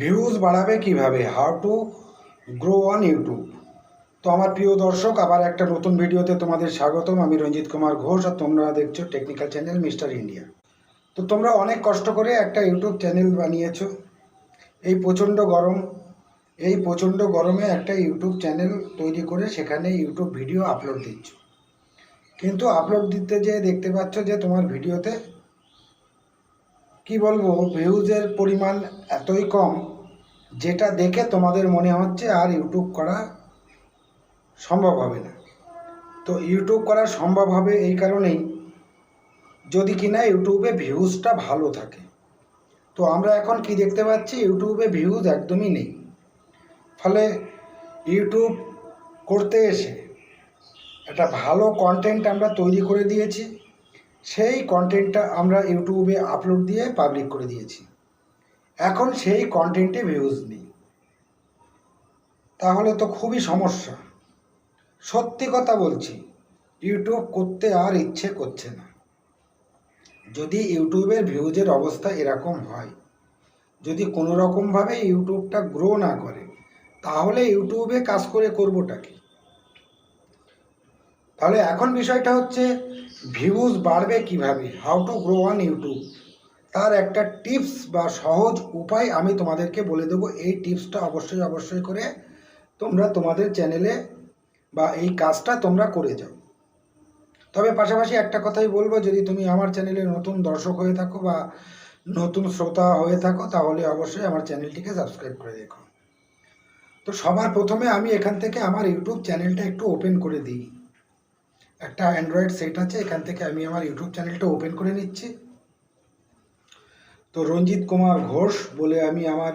Views বাড়াবে কীভাবে? How to grow on YouTube তো আমার প্রিয় দর্শক, আবার একটা নতুন ভিডিওতে তোমাদের স্বাগতম। আমি রঞ্জিত কুমার ঘোষ আর তোমরা দেখছ টেকনিক্যাল চ্যানেল মিস্টার ইন্ডিয়া তো তোমরা অনেক কষ্ট করে একটা ইউটিউব চ্যানেল বানিয়েছো। এই প্রচণ্ড গরম, এই প্রচণ্ড গরমে একটা ইউটিউব চ্যানেল তৈরি করে সেখানে ইউটিউব ভিডিও আপলোড দিচ্ছ। কিন্তু আপলোড দিতে যেয়ে দেখতে পাচ্ছ যে তোমার ভিডিওতে, কি বলব ভিউজের পরিমাণ এতই কম যেটা দেখে তোমাদের মনে হচ্ছে আর ইউটিউব করা সম্ভব হবে না। তো ইউটিউব করা সম্ভব হবে এই কারণেই যদি কিনা ইউটিউবে ভিউজটা ভালো থাকে। তো আমরা এখন কি দেখতে পাচ্ছি? ইউটিউবে ভিউজ একদমই নেই। ফলে ইউটিউব করতে এসে একটা ভালো কন্টেন্ট আমরা তৈরি করে দিয়েছি। সেই কন্টেন্টটা আমরা ইউটিউবে আপলোড দিয়ে পাবলিক করে দিয়েছি। এখন সেই কন্টেন্টে ভিউজ নেই। তাহলে তো খুবই সমস্যা। সত্যি কথা বলছি ইউটিউব করতে আর ইচ্ছে করছে না। যদি ইউটিউবের ভিউজের অবস্থা এরকম হয়, যদি কোনো রকমভাবে ইউটিউবটা গ্রো না করে, তাহলে ইউটিউবে কাজ করে করবোটা কি? তাহলে এখন বিষয়টা হচ্ছে ভিউজ বাড়বে কীভাবে? How to grow on YouTube তার একটা টিপস বা সহজ উপায় আমি তোমাদেরকে বলে দেবো। এই টিপসটা অবশ্যই অবশ্যই করে তোমরা তোমাদের চ্যানেলে বা এই কাজটা তোমরা করে যাও। তবে পাশাপাশি একটা কথাই বলব, যদি তুমি আমার চ্যানেলে নতুন দর্শক হয়ে থাকো বা নতুন শ্রোতা হয়ে থাকো, তাহলে অবশ্যই আমার চ্যানেলটিকে সাবস্ক্রাইব করে দেখো তো সবার প্রথমে আমি এখান থেকে আমার ইউটিউব চ্যানেলটা একটু ওপেন করে দিই। একটা অ্যান্ড্রয়েড সেট আছে, এখান থেকে আমি আমার ইউটিউব চ্যানেলটা ওপেন করে নিচ্ছি। তো রঞ্জিত কুমার ঘোষ বলে আমি আমার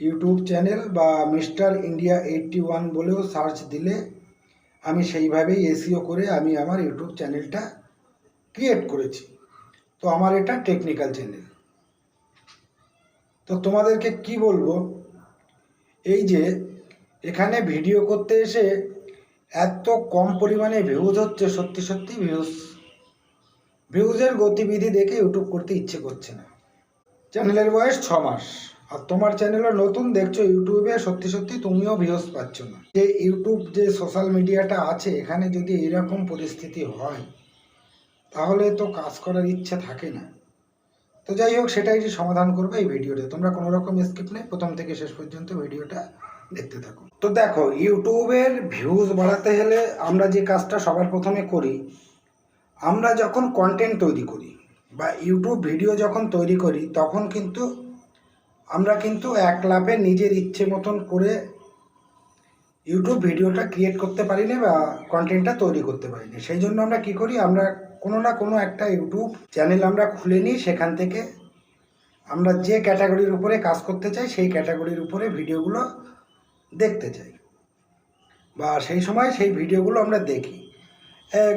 ইউটিউব চ্যানেল বা মিস্টার ইন্ডিয়া এইটটি ওয়ান বলেও সার্চ দিলে আমি সেইভাবেই এসিও করে আমি আমার ইউটিউব চ্যানেলটা ক্রিয়েট করেছি। তো আমার এটা টেকনিক্যাল চ্যানেল। তো তোমাদেরকে কি বলব? এই যে এখানে ভিডিও করতে এসে এত কম পরিমাণে ভিউজ হচ্ছে, সত্যি সত্যি ভিউজ ভিউজের গতিবিধি দেখে ইউটিউব করতে ইচ্ছে করছে না। চ্যানেলের বয়স ছ মাস। আর তোমার চ্যানেলও নতুন দেখছ ইউটিউবে, সত্যি সত্যি তুমিও ভিউজ পাচ্ছ না। যে ইউটিউব যে সোশ্যাল মিডিয়াটা আছে, এখানে যদি এরকম পরিস্থিতি হয়, তাহলে তো কাজ করার ইচ্ছে থাকে না। তো যাই হোক, সেটাই যে সমাধান করবে এই ভিডিওটা তোমরা কোনো রকম স্কিপ নেই, প্রথম থেকে শেষ পর্যন্ত ভিডিওটা দেখতে থাকো। তো দেখো, ইউটিউবের ভিউজ বাড়াতে হলে আমরা যে কাজটা সবার প্রথমে করি, আমরা যখন কন্টেন্ট তৈরি করি বা ইউটিউব ভিডিও যখন তৈরি করি, তখন কিন্তু আমরা কিন্তু এক লাভে নিজের ইচ্ছে মতন করে ইউটিউব ভিডিওটা ক্রিয়েট করতে পারি না বা কন্টেন্টটা তৈরি করতে পারি না সেই জন্য আমরা কি করি, আমরা কোনো না কোনো একটা ইউটিউব চ্যানেল আমরা খুলে নিই, সেখান থেকে আমরা যে ক্যাটাগরির উপরে কাজ করতে চাই, সেই ক্যাটাগরির উপরে ভিডিওগুলো দেখতে চাই। বা সেই সময় সেই ভিডিওগুলো আমরা দেখি।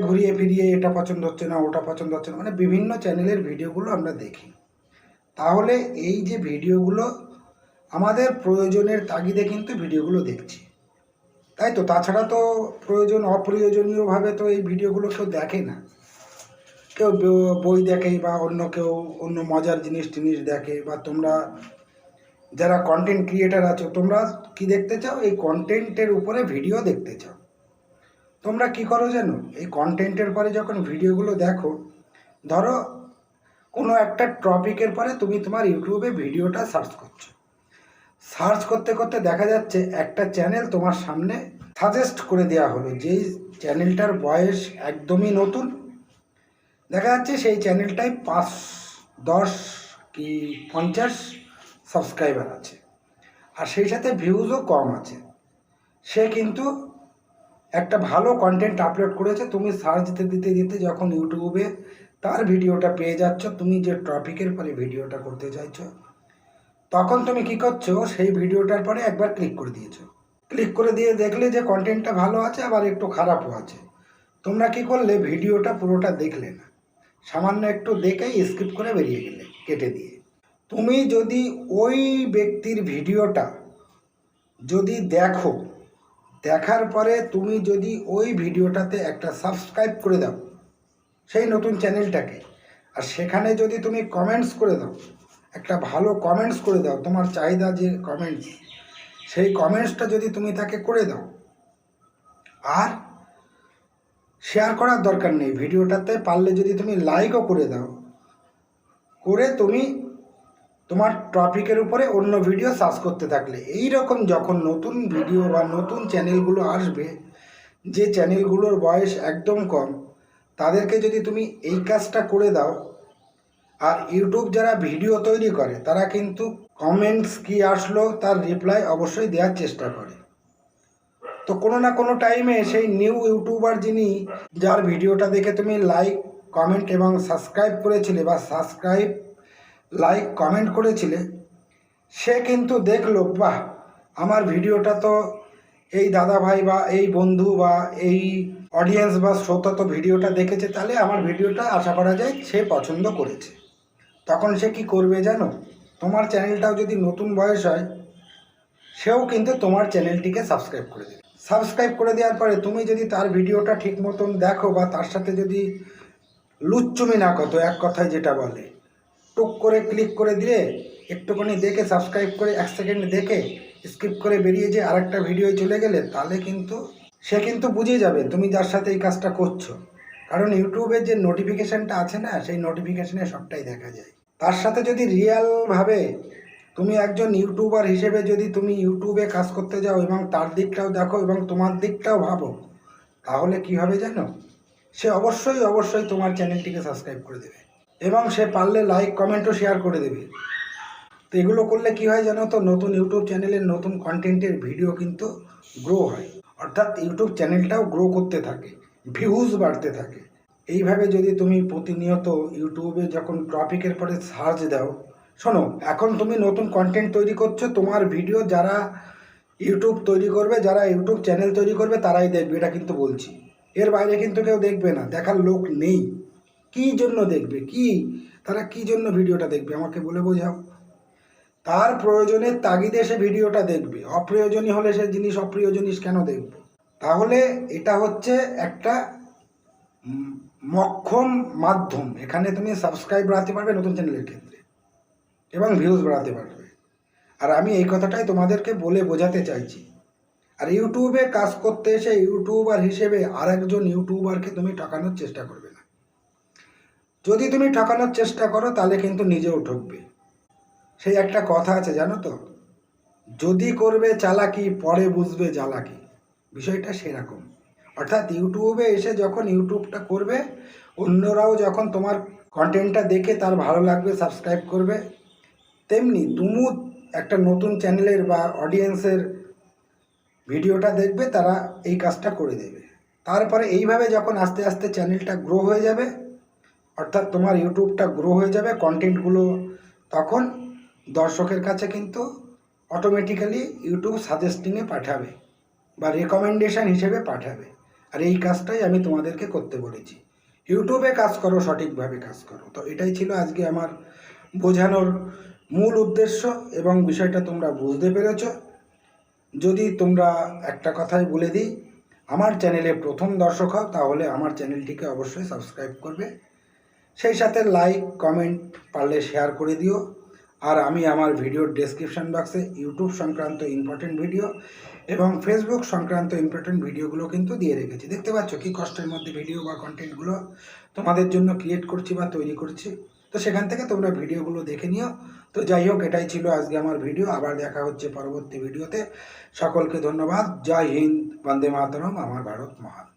ঘুরিয়ে ফিরিয়ে এটা পছন্দ হচ্ছে না, ওটা পছন্দ হচ্ছে না মানে বিভিন্ন চ্যানেলের ভিডিওগুলো আমরা দেখি। তাহলে এই যে ভিডিওগুলো, আমাদের প্রয়োজনের তাগিদে কিন্তু ভিডিওগুলো দেখছি। তাই তো? তাছাড়া তো প্রয়োজন, অপ্রয়োজনীয়ভাবে তো এই ভিডিওগুলো কেউ দেখে না। কেউ বই দেখে বা অন্য কেউ, অন্য মজার জিনিস টিনিস দেখে, বা তোমরা যারা কন্টেন্ট ক্রিয়েটার আছো, তোমরা কি দেখতে চাও? এই কন্টেন্টের উপরে ভিডিও দেখতে চাও। তোমরা কি করো জানো? এই কন্টেন্টের পরে যখন ভিডিওগুলো দেখো, ধরো কোনো একটা টপিকের পরে তুমি তোমার ইউটিউবে ভিডিওটা সার্চ করছ। সার্চ করতে করতে দেখা যাচ্ছে একটা চ্যানেল তোমার সামনে সাজেস্ট করে দেওয়া হলো, যেই চ্যানেলটার বয়স একদমই নতুন। দেখা যাচ্ছে সেই চ্যানেলটায় পাঁচ, দশ কি পঞ্চাশ সাবস্ক্রাইবার আছে। আর সেই সাথে ভিউজও কম আছে। সে কিন্তু একটা ভালো কন্টেন্ট আপলোড করেছে, তুমি সার্চ দিতে দিতে দিতে যখন ইউটিউবে তার ভিডিওটা পেয়ে যাচ্ছ, তুমি যে টপিকের পরে ভিডিওটা করতে চাইছো, তখন তুমি কি করছ, সেই ভিডিওটার পরে একবার ক্লিক করে দিয়েছ। ক্লিক করে দিয়ে দেখলে যে কন্টেন্টটা ভালো আছে, আবার একটু খারাপও আছে। তোমরা কি করলে, ভিডিওটা পুরোটা দেখলে না। সামান্য একটু দেখেই স্কিপ করে বেরিয়ে গেলে, কেটে দিয়ে। তুমি যদি ওই ব্যক্তির ভিডিওটা যদি দেখো দেখার পরে তুমি যদি ওই ভিডিওটাতে একটা সাবস্ক্রাইব করে দাও, সেই নতুন চ্যানেলটাকে আর সেখানে যদি তুমি কমেন্টস করে দাও, একটা ভালো কমেন্টস করে দাও, তোমার চাহিদা যে কমেন্টস সেই কমেন্টসটা যদি তুমি তাকে করে দাও, আর শেয়ার করার দরকার নেই। ভিডিওটাতে পারলে যদি তুমি লাইকও করে দাও, করে তুমি তোমার টপিকের উপরে অন্য ভিডিও সার্চ করতে থাকলে এই রকম যখন নতুন ভিডিও বা নতুন চ্যানেলগুলো আসবে, যে চ্যানেলগুলোর বয়স একদম কম, তাদেরকে যদি তুমি এই কাজটা করে দাও, আর ইউটিউব যারা ভিডিও তৈরি করে, তারা কিন্তু কমেন্টস কি আসলো, তার রিপ্লাই অবশ্যই দেওয়ার চেষ্টা করে। তো কোনো না কোনো টাইমে সেই নিউ ইউটিউবার যিনি, যার ভিডিওটা দেখে তুমি লাইক কমেন্ট এবং সাবস্ক্রাইব করেছিলে বা সাবস্ক্রাইব লাইক কমেন্ট করেছিলে, সে কিন্তু দেখল, বাহ, আমার ভিডিওটা তো এই দাদা ভাই বা এই বন্ধু বা এই অডিয়েন্স বা শ্রোতা তো ভিডিওটা দেখেছে, তাহলে আমার ভিডিওটা আশা করা যায় সে পছন্দ করেছে। তখন সে কি করবে জানো? তোমার চ্যানেলটাও যদি নতুন বয়স হয়, সেও কিন্তু তোমার চ্যানেলটিকে সাবস্ক্রাইব করে দেবে। সাবস্ক্রাইব করে দেওয়ার পরে তুমি যদি তার ভিডিওটা ঠিক মতন দেখো বা তার সাথে যদি লুচ্চুমি না কত এক কথায় যেটা বলে টুক করে ক্লিক করে দিয়ে একটুখানি দেখে সাবস্ক্রাইব করে এক সেকেন্ড দেখে স্কিপ করে বেরিয়ে যে আরেকটা ভিডিও চলে গেলে তাহলে কিন্তু সে কিন্তু বুঝে যাবে তুমি যার সাথে এই কাজটা করছ। কারণ ইউটিউবের যে নোটিফিকেশানটা আছে না, সেই নোটিফিকেশানে সবটাই দেখা যায়। তার সাথে যদি রিয়েলভাবে তুমি একজন ইউটিউবার হিসেবে যদি তুমি ইউটিউবে কাজ করতে যাও এবং তার দিকটাও দেখো এবং তোমার দিকটাও ভাবো, তাহলে কি হবে জানো? সে অবশ্যই অবশ্যই তোমার চ্যানেলটিকে সাবস্ক্রাইব করে দেবে। এবং সে পারলে লাইক কমেন্টও শেয়ার করে দেবে। তো এগুলো করলে কি হয় জানো তো? নতুন ইউটিউব চ্যানেলের নতুন কন্টেন্টের ভিডিও কিন্তু গ্রো হয়। অর্থাৎ ইউটিউব চ্যানেলটাও গ্রো করতে থাকে ভিউজ বাড়তে থাকে। এইভাবে যদি তুমি প্রতিনিয়ত ইউটিউবে যখন টপিকের পরে সার্চ দাও, শোনো, এখন তুমি নতুন কন্টেন্ট তৈরি করছ, তোমার ভিডিও যারা ইউটিউব তৈরি করবে, যারা ইউটিউব চ্যানেল তৈরি করবে, তারাই দেখবে, এটা কিন্তু বলছি। এর বাইরে কিন্তু কেউ দেখবে না, দেখার লোক নেই। কী জন্য দেখবে? কি? তারা কি জন্য ভিডিওটা দেখবে? আমাকে বলে বোঝাও। তার প্রয়োজনে তাগিদে সে ভিডিওটা দেখবে। অপ্রয়োজনীয় হলে সে জিনিস অপ্রিয় জিনিস কেন দেখবে? তাহলে এটা হচ্ছে একটা মক্ষম মাধ্যম। এখানে তুমি সাবস্ক্রাইব বাড়াতে পারবে নতুন চ্যানেলের ক্ষেত্রে এবং ভিউজ বাড়াতে পারবে। আর আমি এই কথাটাই তোমাদেরকে বলে বোঝাতে চাইছি। আর ইউটিউবে কাজ করতে এসে ইউটিউবার হিসেবে আরেকজন ইউটিউবারকে তুমি ঠকানোর চেষ্টা করবে। যদি তুমি ঠকানোর চেষ্টা করো, তাহলে কিন্তু নিজেও ঠকবে। সেই একটা কথা আছে, জানো তো? যদি করবে চালাকি, পরে বুঝবে জ্বালাকি। বিষয়টা সেরকম। অর্থাৎ ইউটিউবে এসে যখন ইউটিউবটা করবে, অন্যরাও যখন তোমার কন্টেন্টটা দেখে তার ভালো লাগবে সাবস্ক্রাইব করবে, তেমনি তুমিও একটা নতুন চ্যানেলের বা অডিয়েন্সের ভিডিওটা দেখবে, তারা এই কাজটা করে দেবে। তারপরে এইভাবে যখন আস্তে আস্তে চ্যানেলটা গ্রো হয়ে যাবে অর্থাৎ তোমার ইউটিউবটা গ্রো হয়ে যাবে কন্টেন্টগুলো তখন দর্শকের কাছে কিন্তু অটোমেটিক্যালি ইউটিউব সাজেস্টিংয়ে পাঠাবে বা রেকমেন্ডেশন হিসেবে পাঠাবে। আর এই কাজটাই আমি তোমাদেরকে করতে বলেছি। ইউটিউবে কাজ করো, সঠিকভাবে কাজ করো। তো এটাই ছিল আজকে আমার বোঝানোর মূল উদ্দেশ্য এবং বিষয়টা তোমরা বুঝতে পেরেছ। যদি তোমরা একটা কথাই বলে দিই, আমার চ্যানেলে প্রথম দর্শক হও, তাহলে আমার চ্যানেলটিকে অবশ্যই সাবস্ক্রাইব করবে। সেই সাথে লাইক কমেন্ট পারলে শেয়ার করে দিও। আর আমি আমার ভিডিওর ডেসক্রিপশন বক্সে ইউটিউব সংক্রান্ত ইম্পর্টেন্ট ভিডিও এবং ফেসবুক সংক্রান্ত ইম্পর্টেন্ট ভিডিওগুলো কিন্তু দিয়ে রেখেছি। দেখতে পাচ্ছ কি কষ্টের মধ্যে ভিডিও বা কন্টেন্টগুলো তোমাদের জন্য ক্রিয়েট করছি বা তৈরি করছি। তো সেখান থেকে তোমরা ভিডিওগুলো দেখে নিও। তো যাই হোক, এটাই ছিল আজকে আমার ভিডিও আবার দেখা হচ্ছে পরবর্তী ভিডিওতে সকলকে ধন্যবাদ। জয় হিন্দ, বন্দে মাতরম, আমার ভারত মহান।